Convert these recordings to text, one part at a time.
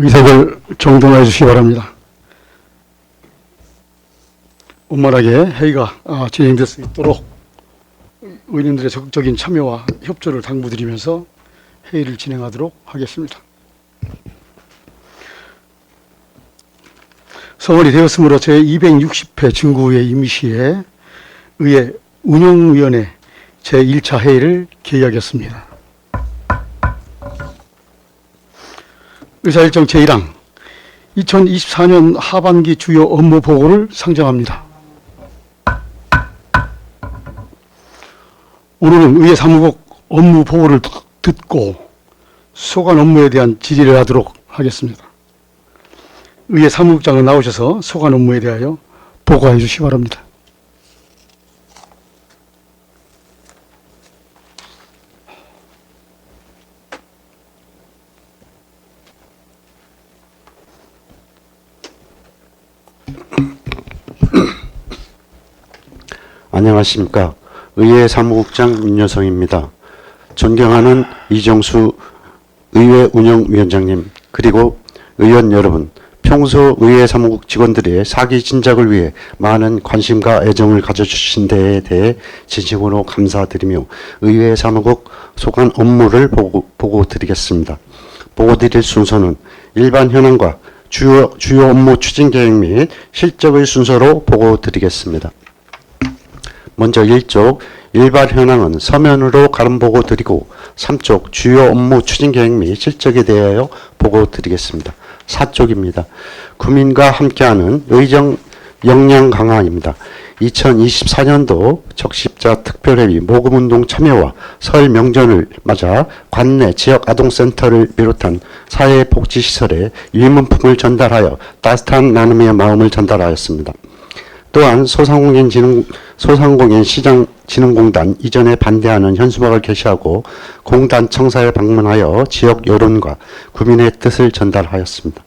의석을 정돈해 주시기 바랍니다. 원만하게 회의가 아, 진행될 수 있도록 의원님들의 적극적인 참여와 협조를 당부드리면서 회의를 진행하도록 하겠습니다. 서원이 되었으므로 제260회 증구의 임시에 의회 운영위원회 제1차 회의를 개의하겠습니다. 의사일정 제1항 2024년 하반기 주요 업무 보고를 상정합니다. 오늘은 의회 사무국 업무 보고를 듣- 듣고 소관 업무에 대한 질의를 하도록 하겠습니다. 의회 사무국장은 나오셔서 소관 업무에 대하여 보고해 주시기 바랍니다. 안녕하십니까. 의회 사무국장 윤여성입니다. 존경하는 이정수 의회 운영위원장님, 그리고 의원 여러분, 평소 의회 사무국 직원들의 사기 진작을 위해 많은 관심과 애정을 가져주신 데에 대해 진심으로 감사드리며 의회 사무국 소관 업무를 보고, 보고 드리겠습니다. 보고 드릴 순서는 일반 현황과 주요, 주요 업무 추진 계획 및 실적의 순서로 보고 드리겠습니다. 먼저 1쪽 일반 현황은 서면으로 가름 보고 드리고 3쪽 주요 업무 추진 계획 및 실적에 대하여 보고 드리겠습니다. 4쪽입니다. 국민과 함께하는 의정 역량 강화입니다. 2024년도 적십자 특별회의 모금운동 참여와 설 명절을 맞아 관내 지역 아동센터를 비롯한 사회복지시설에 유문품을 전달하여 따뜻한 나눔의 마음을 전달하였습니다. 또한 소상공인 진흥 소상공인 시장 진흥공단 이전에 반대하는 현수막을 게시하고 공단 청사에 방문하여 지역 여론과 구민의 뜻을 전달하였습니다.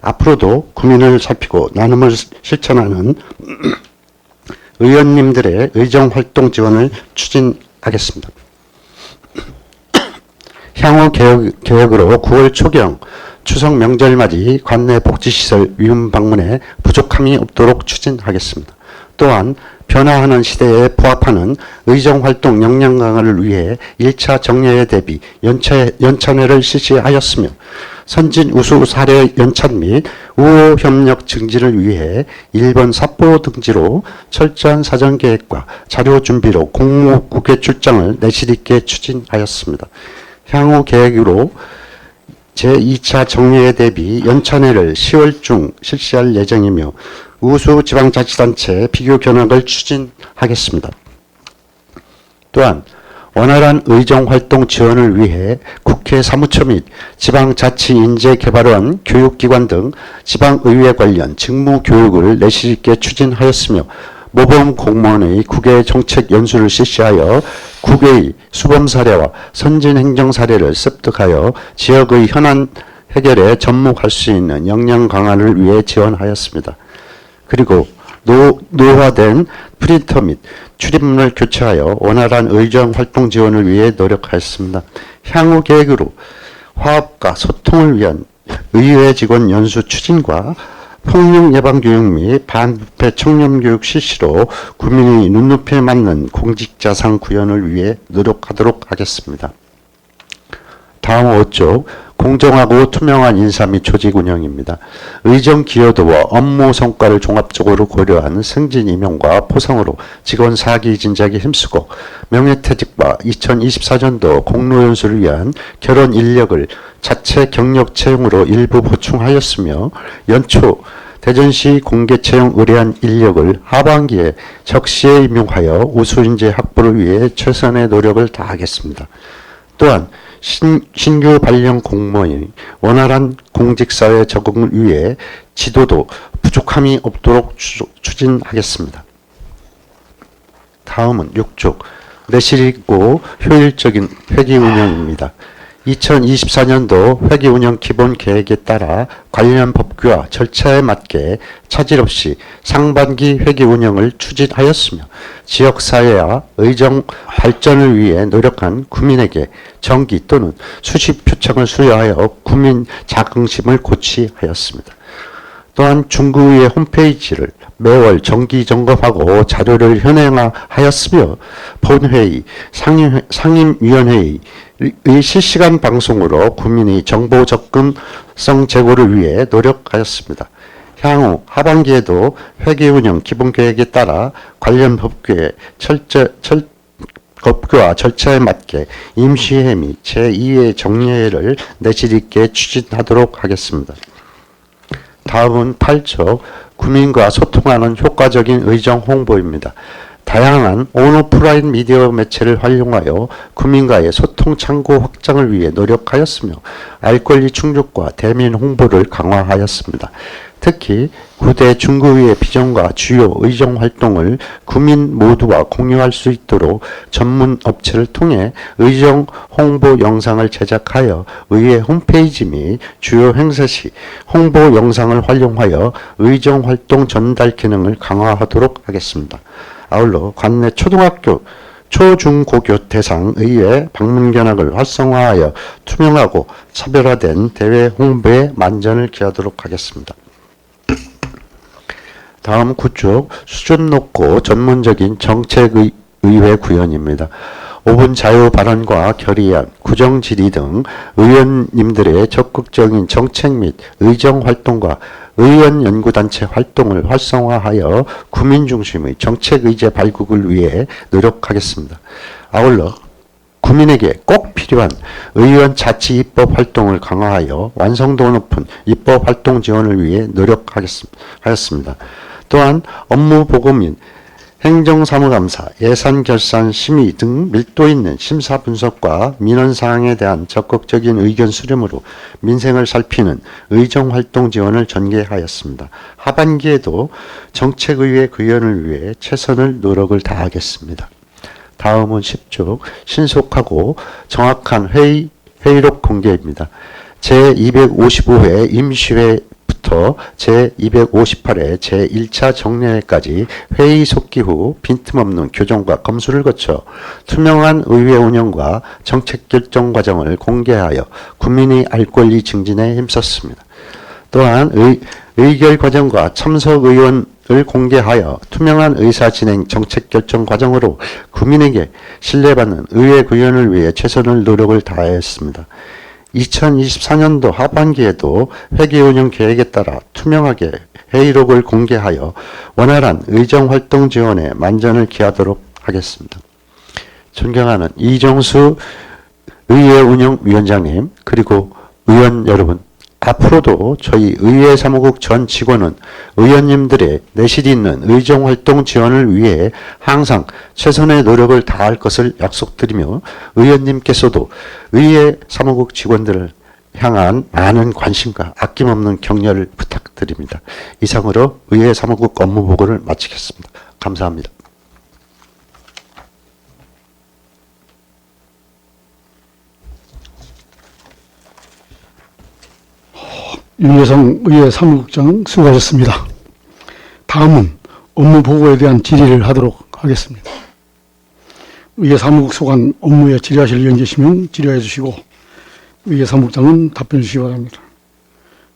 앞으로도 구민을 살피고 나눔을 실천하는 의원님들의 의정 활동 지원을 추진하겠습니다. 향후 계획, 계획 으로 9월 초경 추석 명절 맞이 관내 복지시설 위문 방문에 부족함이 없도록 추진하겠습니다. 또한 변화하는 시대에 부합하는 의정활동 역량 강화를 위해 1차 정례회 대비 연차, 연찬회를 실시하였으며 선진 우수 사례 연찬 및 우호 협력 증진을 위해 1번 삽보 등지로 철저한 사전 계획과 자료 준비로 공무 국회 출장을 내실 있게 추진하였습니다. 향후 계획으로 제2차 정례회 대비 연찬회를 10월 중 실시할 예정이며 우수 지방자치단체 비교 견학을 추진하겠습니다. 또한 원활한 의정활동 지원을 위해 국회 사무처 및 지방자치인재개발원 교육기관 등 지방의회 관련 직무 교육을 내실 있게 추진하였으며 모범 공무원의 국외 정책 연수를 실시하여 국외의 수범 사례와 선진 행정 사례를 습득하여 지역의 현안 해결에 접목할 수 있는 역량 강화를 위해 지원하였습니다. 그리고 노, 노화된 프린터 및 출입문을 교체하여 원활한 의정 활동 지원을 위해 노력하였습니다. 향후 계획으로 화합과 소통을 위한 의회 직원 연수 추진과 폭력 예방 교육 및 반부패 청렴 교육 실시로 국민의 눈높이에 맞는 공직자상 구현을 위해 노력하도록 하겠습니다. 다음 5쪽 공정하고 투명한 인사 및 조직 운영입니다. 의정 기여도와 업무 성과를 종합적으로 고려한 승진 임용과 포상으로 직원 사기 진작에 힘쓰고 명예퇴직과 2024년도 공로연수를 위한 결혼 인력을 자체 경력 채용으로 일부 보충하였으며 연초 대전시 공개 채용 의뢰한 인력을 하반기에 적시에 임용하여 우수인재 확보를 위해 최선의 노력을 다하겠습니다. 또한 신, 신규 발령 공무원의 원활한 공직사회 적응을 위해 지도도 부족함이 없도록 추, 추진하겠습니다. 다음은 6쪽 내실 있고 효율적인 회계 운영입니다. 2024년도 회계 운영 기본 계획에 따라 관련 법규와 절차에 맞게 차질 없이 상반기 회계 운영을 추진하였으며 지역 사회와 의정 발전을 위해 노력한 구민에게 정기 또는 수십 표창을 수여하여 구민 자긍심을 고취하였습니다. 또한 중구의 홈페이지를 매월 정기 점검하고 자료를 현행하였으며 본회의, 상임, 상임위원회의 의 실시간 방송으로 국민의 정보 접근성 제고를 위해 노력하였습니다. 향후 하반기에도 회계 운영 기본 계획에 따라 관련 법규의 철저, 철, 법규와 절차에 맞게 임시회 및 제2의 정례회를 내실 있게 추진하도록 하겠습니다. 다음은 8조 구민과 소통하는 효과적인 의정 홍보입니다. 다양한 온오프라인 미디어 매체를 활용하여 구민과의 소통 창구 확장을 위해 노력하였으며 알 권리 충족과 대민 홍보를 강화하였습니다. 특히 구대 중구의 비전과 주요 의정 활동을 구민 모두와 공유할 수 있도록 전문 업체를 통해 의정 홍보 영상을 제작하여 의회 홈페이지 및 주요 행사 시 홍보 영상을 활용하여 의정 활동 전달 기능을 강화하도록 하겠습니다. 아울러 관내 초등학교 초중고교 대상 의회 방문 견학을 활성화하여 투명하고 차별화된 대외 홍보에 만전을 기하도록 하겠습니다. 다음 구축 수준 높고 전문적인 정책의 의회 구현입니다. 5분 자유 발언과 결의안, 구정 질의 등 의원님들의 적극적인 정책 및 의정 활동과 의원 연구단체 활동을 활성화하여 구민 중심의 정책 의제 발굴을 위해 노력하겠습니다. 아울러 구민에게 꼭 필요한 의원 자치 입법 활동을 강화하여 완성도 높은 입법 활동 지원을 위해 노력하겠습니다. 또한 업무 보고 및 행정사무감사, 예산결산 심의 등 밀도 있는 심사 분석과 민원 사항에 대한 적극적인 의견 수렴으로 민생을 살피는 의정활동 지원을 전개하였습니다. 하반기에도 정책의회 구현을 위해 최선을 노력을 다하겠습니다. 다음은 10조 신속하고 정확한 회의 회의록 공개입니다. 제255회 임시회 부터 제258회 제1차 정례회까지 회의 속기 후 빈틈없는 교정과 검수를 거쳐 투명한 의회 운영과 정책 결정 과정을 공개하여 국민의 알 권리 증진에 힘썼습니다. 또한 의, 의결 과정과 참석 의원 을 공개하여 투명한 의사 진행 정책 결정 과정으로 국민에게 신뢰받는 의회 구현을 위해 최선을 노력을 다하였습니다. 2024년도 하반기에도 회계 운영 계획에 따라 투명하게 회의록을 공개하여 원활한 의정 활동 지원에 만전을 기하도록 하겠습니다. 존경하는 이정수 의회 운영위원장님 그리고 의원 여러분 앞으로도 저희 의회 사무국 전 직원은 의원님들의 내실 있는 의정 활동 지원을 위해 항상 최선의 노력을 다할 것을 약속드리며 의원님께서도 의회 사무국 직원들을 향한 많은 관심과 아낌없는 격려를 부탁드립니다. 이상으로 의회 사무국 업무 보고를 마치겠습니다. 감사합니다. 윤여성 의회 사무국장 수고하셨습니다. 다음은 업무 보고에 대한 질의를 하도록 하겠습니다. 의회 사무국 소관 업무에 질의하실 의원 계시면 질의해 주시고 의회 사무국장은 답변 주시기 바랍니다.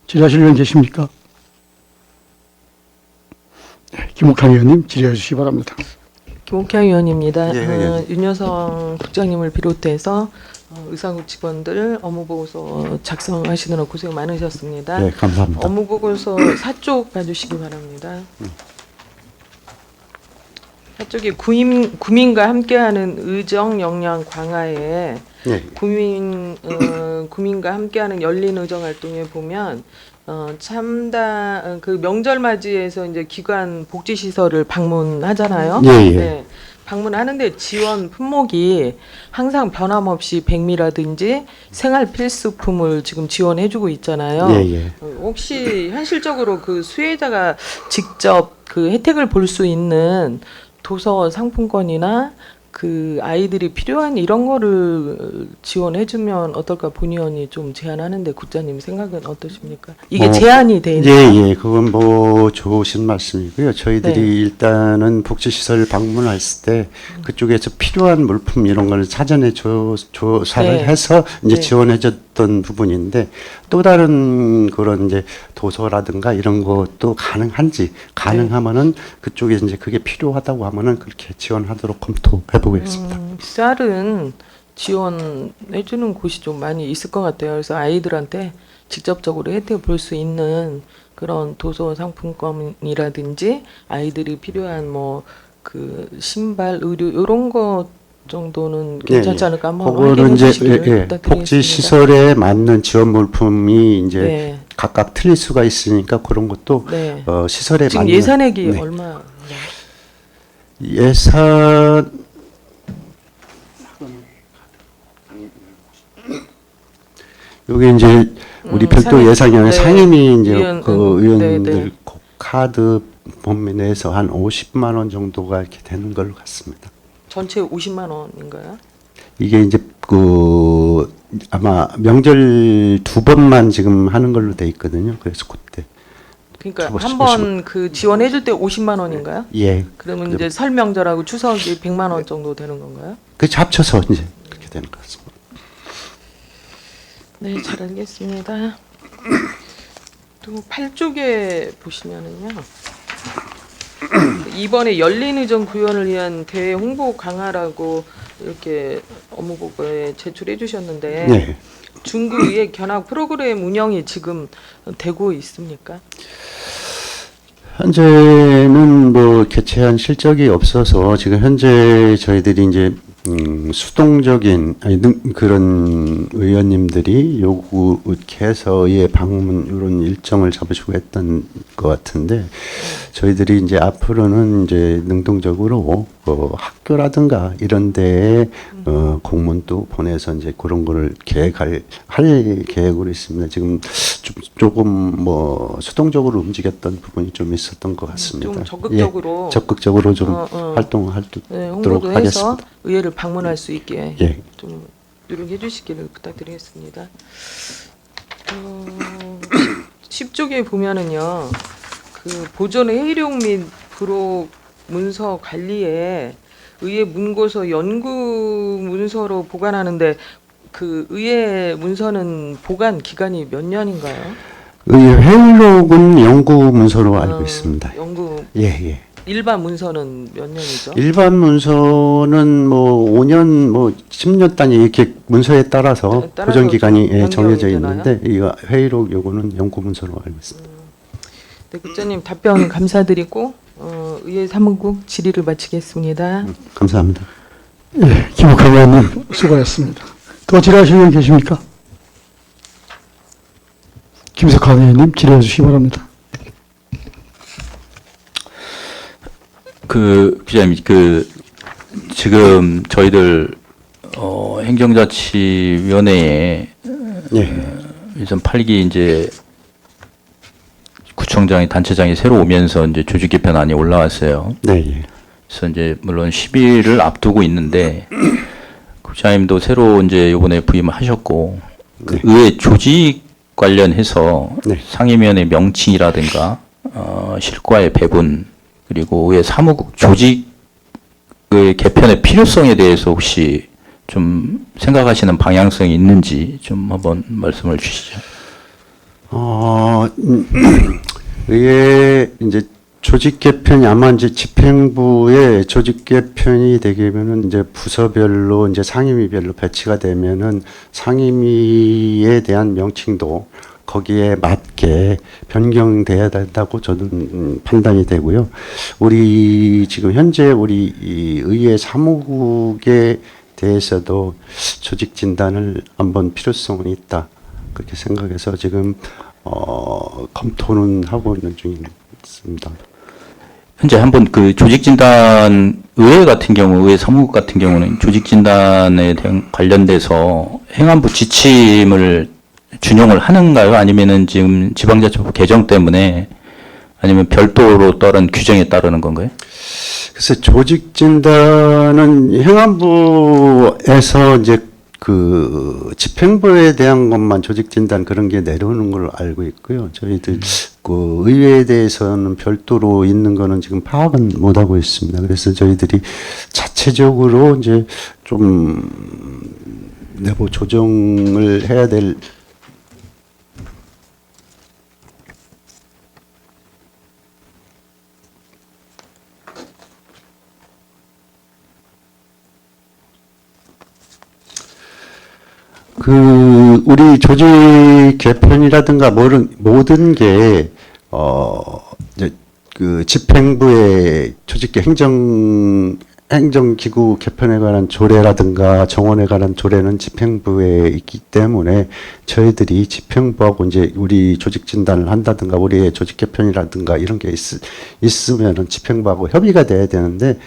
질의하실 의원 계십니까? 네, 김옥향 의원님 질의해 주시기 바랍니다. 김옥향 의원입니다. 예, 어, 윤여성 국장님을 비롯해서 어, 의사국 직원들 업무 보고서 작성하시느라 고생 많으셨습니다. 네, 감사합니다. 업무 보고서 사쪽 봐주시기 바랍니다. 사쪽이 구임, 구민과 함께하는 의정 역량 강화에 네. 구민 어, 구민과 함께하는 열린 의정 활동에 보면 어, 참다 어, 그 명절 맞이해서 이제 기관 복지 시설을 방문하잖아요. 예, 예. 네. 방문하는데 지원 품목이 항상 변함없이 백미라든지 생활 필수품을 지금 지원해주고 있잖아요. 예, 예. 어, 혹시 현실적으로 그 수혜자가 직접 그 혜택을 볼 수 있는 도서 상품권이나 그 아이들이 필요한 이런 거를 지원해주면 어떨까 본의원이 좀 제안하는데 국장님 생각은 어떠십니까? 이게 뭐, 제한이 돼 있는 예, 예, 그건 뭐 좋으신 말씀이고요. 저희들이 네. 일단은 복지시설 방문했을 때 그쪽에서 필요한 물품 이런 걸 사전에 조, 조사를 네. 해서 이제 네. 지원해줬 던 부분인데 또 다른 그런 이제 도서라든가 이런 것도 가능한지 가능하면은 그쪽에 이제 그게 필요하다고 하면은 그렇게 지원하도록 검토해 보겠습니다. 음, 쌀은 지원해주는 곳이 좀 많이 있을 것 같아요. 그래서 아이들한테 직접적으로 혜택을 볼수 있는 그런 도서 상품권이라든지 아이들이 필요한 뭐 그 신발, 의류 이런 것 정도는 괜찮지 예, 예. 않을까 한번 그거는 이제 예, 예. 복지 시설에 맞는 지원 물품이 이제 네, 각각 틀릴 수가 있으니까 그런 것도 네. 어, 시설에 지금 맞는 예산액이 네. 얼마? 예산 여기 이제 우리 음, 별도 상임- 예산위원회 네. 상임위 이제 의원, 그 음, 의원들 네, 네. 그 카드 범위 내에서 한 50만 원 정도가 이렇게 되는 걸로 같습니다. 전체 50만 원인가요? 이게 이제 그 아마 명절 두 번만 지금 하는 걸로 돼 있거든요. 그래서 그때 그러니까 한 번 그 지원해 줄 때 50만 원인가요? 예, 그러면 이제 설 명절하고 추석이 100만 원 정도 되는 건가요? 그 합쳐서 이제 그렇게 되는 것 같습니다. 네, 잘 알겠습니다. 또 8쪽에 보시면은요. 이번에 열린 의정 구현을 위한 대외 홍보 강화라고 이렇게 업무보고에 제출해 주셨는데 네. 중구의 견학 프로그램 운영이 지금 되고 있습니까? 현재는 뭐 개최한 실적이 없어서 지금 현재 저희들이 이제 음, 수동적인 아니, 능- 그런 의원님들이 요구해서 의 방문 이런 일정을 잡으시고 했던 것 같은데 저희들이 이제 앞으로는 이제 능동적으로 어, 학교라든가 이런 데에 어, 공문도 보내서 이제 그런 거를 계획할 할 계획으로 있습니다. 지금 좀, 조금 뭐 수동적으로 움직였던 부분이 좀 있었던 것 같습니다. 좀 적극적으로 예, 적극적으로 좀 어, 어. 활동할 수 네, 있도록 홍보도 해서 하겠습니다. 의회를 방문할 수 있게 예. 좀 노력해 주시기를 부탁드리겠습니다. 어, 10쪽에 보면은요. 그 보존 회의록 및 부록 문서 관리에 의회 문고서 연구 문서로 보관하는데 그 의회 문서는 보관 기간이 몇 년인가요? 의회 회의록은 연구 문서로 알고 어, 있습니다. 연구 예, 예. 일반 문서는 몇 년이죠? 일반 문서는 뭐 5년 뭐 10년 단위 이렇게 문서에 따라서 네, 따라서 보존 기간이 예, 변경이 정해져 되나요? 있는데 이거 회의록 요거는 연구 문서로 알고 있습니다. 네, 국장님 답변 감사드리고 어, 의회 사무국 질의를 마치겠습니다. 감사합니다. 예, 김옥환 의원님 수고하셨습니다. 더 질의하실 분 계십니까? 김석환 의원님 질의해 주시기 바랍니다. 그 기자님 그 지금 저희들 어, 행정자치위원회에 예. 일선 8기 이제 구청장이 단체장이 새로 오면서 이제 조직 개편안이 올라왔어요. 네, 예. 그래서 이제 물론 10일을 앞두고 있는데 국장님도 새로 이제 이번에 부임을 하셨고 그 네. 의회 조직 관련해서 네. 상임위원회 명칭이라든가 어, 실과의 배분 그리고 의회 사무국 조직의 개편의 필요성에 대해서 혹시 좀 생각하시는 방향성이 있는지 좀 한번 말씀을 주시죠. 어, 음, 의회 이제 조직 개편이 아마 이제 집행부의 조직 개편이 되려면은 이제 부서별로 이제 상임위별로 배치가 되면은 상임위에 대한 명칭도 거기에 맞게 변경돼야 된다고 저는 음, 판단이 되고요. 우리 지금 현재 우리 이 의회 사무국에 대해서도 조직 진단을 한번 필요성이 있다. 그렇게 생각해서 지금 어, 검토는 하고 있는 중입니다. 현재 한번 그 조직 진단 의회 같은 경우 의회 사무국 같은 경우는 조직 진단에 대한 관련돼서 행안부 지침을 준용을 하는가요? 아니면은 지금 지방자치법 개정 때문에 아니면 별도로 다른 규정에 따르는 건가요? 글쎄 조직 진단은 행안부에서 이제 그 집행부에 대한 것만 조직 진단 그런 게 내려오는 걸로 알고 있고요. 저희들 그 의회에 대해서는 별도로 있는 거는 지금 파악은 못 하고 있습니다. 그래서 저희들이 자체적으로 이제 좀 내부 조정을 해야 될 그 우리 조직 개편이라든가 모든 모든 게 어, 이제 그 집행부의 조직 행정 행정기구 개편에 관한 조례라든가 정원에 관한 조례는 집행부에 있기 때문에 저희들이 집행부하고 이제 우리 조직 진단을 한다든가 우리의 조직 개편이라든가 이런 게 있, 있으면은 집행부하고 협의가 돼야 되는데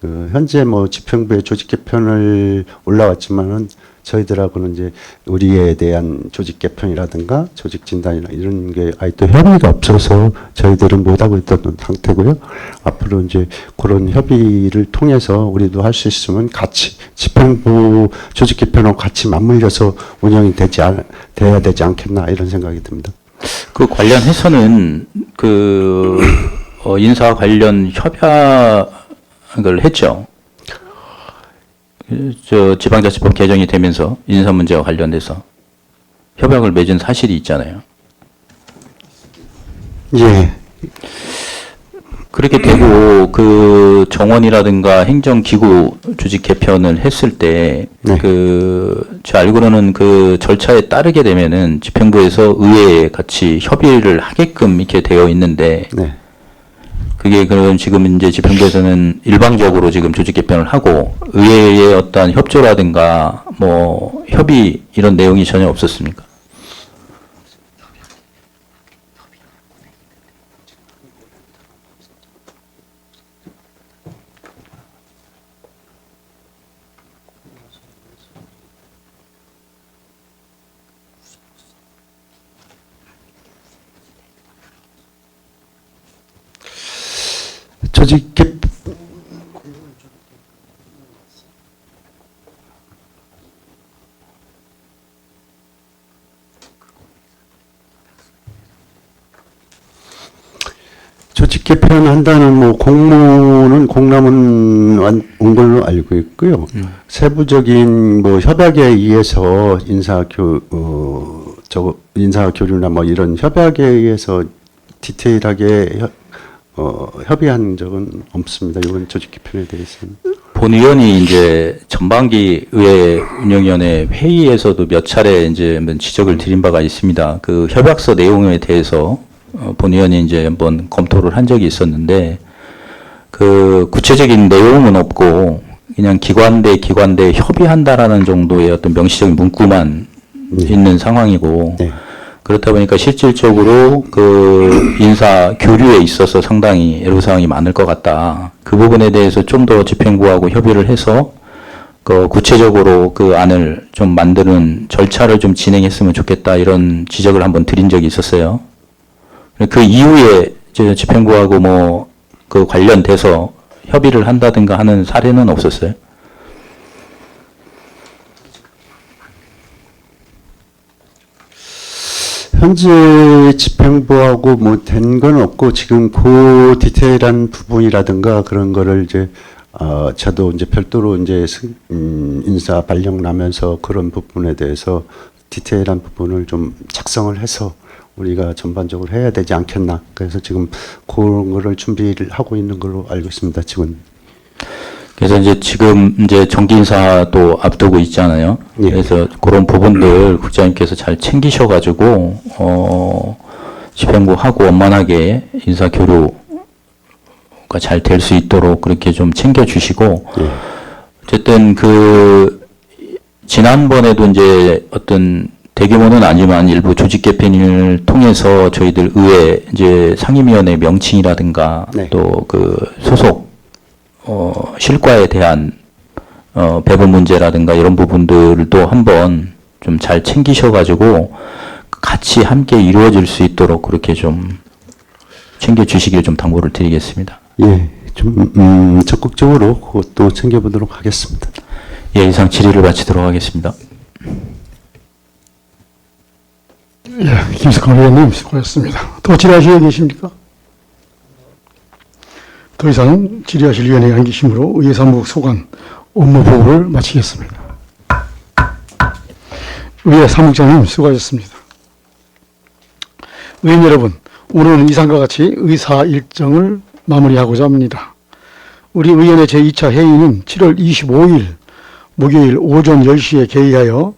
그 현재 뭐 집행부의 조직 개편을 올라왔지만은 저희들하고는 이제 우리에 대한 조직 개편이라든가 조직 진단이나 이런 게 아예 또 협의가 없어서 저희들은 못 하고 있던 상태고요. 앞으로 이제 그런 협의를 통해서 우리도 할 수 있으면 같이 집행부 조직 개편하고 같이 맞물려서 운영이 되지 않, 돼야 되지 않겠나 이런 생각이 듭니다. 그 관련해서는 그 어, 인사 관련 협약을 했죠. 그, 저 지방자치법 개정이 되면서 인사 문제와 관련돼서 협약을 맺은 사실이 있잖아요. 예, 그렇게 되고 그 정원이라든가 행정기구 조직 개편을 했을 때 네. 그, 제 알고로는 그 절차에 따르게 되면은 집행부에서 의회에 같이 협의를 하게끔 이렇게 되어 있는데 네. 그게 그럼 지금 이제 집행부에서는 일방적으로 지금 조직 개편을 하고 의회의 어떤 협조라든가 뭐 협의 이런 내용이 전혀 없었습니까? 조직 개 조직 개편 한다는 뭐 공문은 공람은 완- 온 걸로 알고 있고요. 세부적인 뭐 협약에 의해서 인사 교 어, 저 인사 교류나 뭐 이런 협약에 의해서 디테일하게 협, 어, 협의한 적은 없습니다. 이번 조직 개편에 대해서는. 본 의원이 이제 전반기 의회 운영위원회 회의에서도 몇 차례 이제 한번 지적을 드린 바가 있습니다. 그 협약서 내용에 대해서 어, 본 의원이 이제 한번 검토를 한 적이 있었는데 그 구체적인 내용은 없고 그냥 기관 대 기관 대 협의한다라는 정도의 어떤 명시적인 문구만 있는 상황이고 네. 그렇다 보니까 실질적으로 그 인사 교류에 있어서 상당히 애로사항이 많을 것 같다. 그 부분에 대해서 좀 더 집행부하고 협의를 해서 그 구체적으로 그 안을 좀 만드는 절차를 좀 진행했으면 좋겠다 이런 지적을 한번 드린 적이 있었어요. 그 이후에 집행부하고 뭐 그 관련돼서 협의를 한다든가 하는 사례는 없었어요. 현재 집행부하고 뭐 된 건 없고 지금 그 디테일한 부분이라든가 그런 거를 이제 어 저도 이제 별도로 이제 승- 음, 인사 발령 나면서 그런 부분에 대해서 디테일한 부분을 좀 작성을 해서 우리가 전반적으로 해야 되지 않겠나. 그래서 지금 그런 거를 준비를 하고 있는 걸로 알고 있습니다. 지금 그래서 이제 지금 이제 정기 인사도 앞두고 있잖아요. 예. 그래서 그런 부분들 국장님께서 잘 챙기셔가지고 어 집행부하고 원만하게 인사 교류가 잘 될 수 있도록 그렇게 좀 챙겨주시고 예. 어쨌든 그 지난번에도 이제 어떤 대규모는 아니지만 일부 조직 개편을 통해서 저희들 의회 이제 상임위원회 명칭이라든가 네. 또그 소속 어, 실과에 대한 어, 배분 문제라든가 이런 부분들을 또 한번 좀 잘 챙기셔가지고 같이 함께 이루어질 수 있도록 그렇게 좀 챙겨 주시길 좀 당부를 드리겠습니다. 예, 좀 음, 적극적으로 그것도 챙겨보도록 하겠습니다. 예, 이상 질의를 마치도록 하겠습니다. 예, 김석환 의원님 수고하셨습니다. 더 질의하실 분 계십니까? 더 이상 질의하실 위원회 안 계시므로 의회 사무국 소관 업무 보고를 마치겠습니다. 의회 사무국장님 수고하셨습니다. 의원 여러분, 오늘은 이상과 같이 의사 일정을 마무리하고자 합니다. 우리 의원의 제2차 회의는 7월 25일 목요일 오전 10시에 개의하여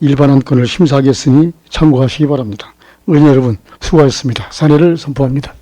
일반 안건을 심사하겠으니 참고하시기 바랍니다. 의원 여러분 수고하셨습니다. 사례를 선포합니다.